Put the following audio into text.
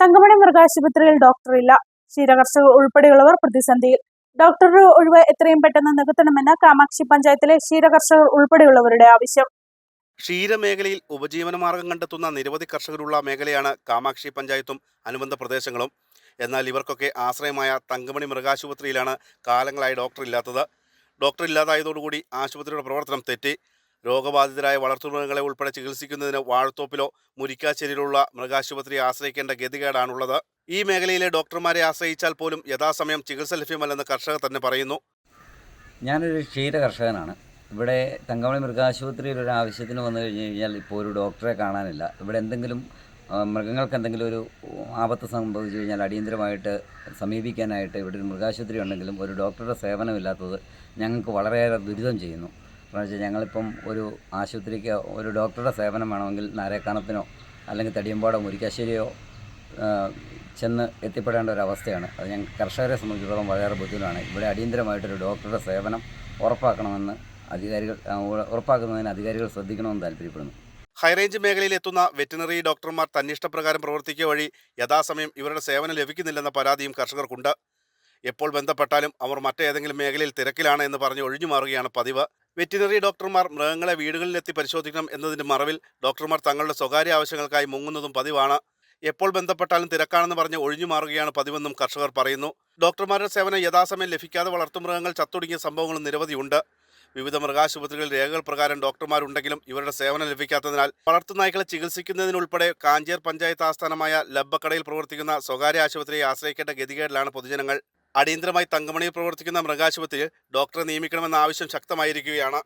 തങ്കമണി മൃഗാശുപത്രിയിൽ ഡോക്ടറില്ല ക്ഷീരകർഷകർ ഉൾപ്പെടെയുള്ളവർ പ്രതിസന്ധിയിൽ. ഡോക്ടറുടെ ഒഴിവ് എത്രയും പെട്ടെന്ന് നികത്തണമെന്ന് കാമാക്ഷി പഞ്ചായത്തിലെ ക്ഷീരകർഷകർ ഉൾപ്പെടെയുള്ളവരുടെ ആവശ്യം. ക്ഷീരമേഖലയിൽ ഉപജീവന മാർഗം കണ്ടെത്തുന്ന നിരവധി കർഷകരുള്ള മേഖലയാണ് കാമാക്ഷി പഞ്ചായത്തും അനുബന്ധ പ്രദേശങ്ങളും. എന്നാൽ ഇവർക്കൊക്കെ ആശ്രയമായ തങ്കമണി മൃഗാശുപത്രിയിലാണ് കാലങ്ങളായി ഡോക്ടർ ഇല്ലാത്തത്. ഡോക്ടർ ഇല്ലാതായതോടുകൂടി ആശുപത്രിയുടെ പ്രവർത്തനം തെറ്റി. രോഗബാധിതരായ വളർത്തുമൃഗങ്ങളെ ഉൾപ്പെടെ ചികിത്സിക്കുന്നതിന് വാഴത്തോപ്പിലോ മുരിക്കാശ്ശേരിയിലുള്ള മൃഗാശുപത്രി ആശ്രയിക്കേണ്ട ഗതികേടാണുള്ളത്. ഈ മേഖലയിലെ ഡോക്ടർമാരെ ആശ്രയിച്ചാൽ പോലും യഥാസമയം ചികിത്സ ലഭ്യമല്ലെന്ന് കർഷകർ തന്നെ പറയുന്നു. ഞാനൊരു ക്ഷീര കർഷകനാണ്. ഇവിടെ തങ്കമണി മൃഗാശുപത്രിയിൽ ഒരു ആവശ്യത്തിന് വന്നു കഴിഞ്ഞ് കഴിഞ്ഞാൽ ഇപ്പോൾ ഒരു ഡോക്ടറെ കാണാനില്ല. ഇവിടെ എന്തെങ്കിലും മൃഗങ്ങൾക്ക് എന്തെങ്കിലും ഒരു ആപത്ത് സംഭവിച്ചു കഴിഞ്ഞാൽ അടിയന്തരമായിട്ട് സമീപിക്കാനായിട്ട് ഇവിടെ ഒരു മൃഗാശുപത്രി ഉണ്ടെങ്കിലും ഒരു ഡോക്ടറുടെ സേവനമില്ലാത്തത് ഞങ്ങൾക്ക് വളരെയേറെ ദുരിതം ചെയ്യുന്നു. കാരണം വെച്ചാൽ ഞങ്ങളിപ്പം ഒരു ആശുപത്രിക്ക് ഒരു ഡോക്ടറുടെ സേവനം വേണമെങ്കിൽ നാരേക്കാണത്തിനോ അല്ലെങ്കിൽ തടിയമ്പാടോ മുരിക്കാശ്ശേരിയോ ചെന്ന് എത്തിപ്പെടേണ്ട ഒരു അവസ്ഥയാണ്. അത് ഞങ്ങൾ കർഷകരെ സംബന്ധിച്ചിടത്തോളം വളരെ ബുദ്ധിമുട്ടാണ്. ഇവിടെ അടിയന്തരമായിട്ടൊരു ഡോക്ടറുടെ സേവനം ഉറപ്പാക്കണമെന്ന് അധികാരികൾ ഉറപ്പാക്കുന്നതിന് അധികാരികൾ ശ്രദ്ധിക്കണമെന്ന് താല്പര്യപ്പെടുന്നു. ഹൈറേഞ്ച് മേഖലയിൽ എത്തുന്ന വെറ്റിനറി ഡോക്ടർമാർ തന്നിഷ്ടപ്രകാരം പ്രവർത്തിക്കുക വഴി യഥാസമയം ഇവരുടെ സേവനം ലഭിക്കുന്നില്ലെന്ന പരാതിയും കർഷകർക്കുണ്ട്. എപ്പോൾ ബന്ധപ്പെട്ടാലും അവർ മറ്റേതെങ്കിലും മേഖലയിൽ തിരക്കിലാണ് എന്ന് പറഞ്ഞ് ഒഴിഞ്ഞു മാറുകയാണ് പതിവ്. വെറ്റിനറി ഡോക്ടർമാർ മൃഗങ്ങളെ വീടുകളിലെത്തി പരിശോധിക്കണം എന്നതിന്റെ മറവിൽ ഡോക്ടർമാർ തങ്ങളുടെ സ്വകാര്യ ആവശ്യങ്ങൾക്കായി മുങ്ങുന്നതും പതിവാണ്. എപ്പോൾ ബന്ധപ്പെട്ടാലും തിരക്കാണെന്ന് പറഞ്ഞ് ഒഴിഞ്ഞു മാറുകയാണ് പതിവെന്നും കർഷകർ പറയുന്നു. ഡോക്ടർമാരുടെ സേവനം യഥാസമയം ലഭിക്കാതെ വളർത്തുമൃഗങ്ങൾ ചത്തൊടുങ്ങിയ സംഭവങ്ങളും നിരവധിയുണ്ട്. വിവിധ മൃഗാശുപത്രികളിൽ രേഖകൾ പ്രകാരം ഡോക്ടർമാരുണ്ടെങ്കിലും ഇവരുടെ സേവനം ലഭിക്കാത്തതിനാൽ വളർത്തുനായ്ക്കളെ ചികിത്സിക്കുന്നതിനുൾപ്പെടെ കാഞ്ചേർ പഞ്ചായത്ത് ആസ്ഥാനമായ ലബ്ബക്കടയിൽ പ്രവർത്തിക്കുന്ന സ്വകാര്യ ആശുപത്രിയെ ആശ്രയിക്കേണ്ട ഗതികേടിലാണ് പൊതുജനങ്ങൾ. അടിയന്തരമായി തങ്കമണിയിൽ പ്രവർത്തിക്കുന്ന മൃഗാശുപത്രിയിൽ ഡോക്ടറെ നിയമിക്കണമെന്ന ആവശ്യം ശക്തമായിരിക്കുകയാണ്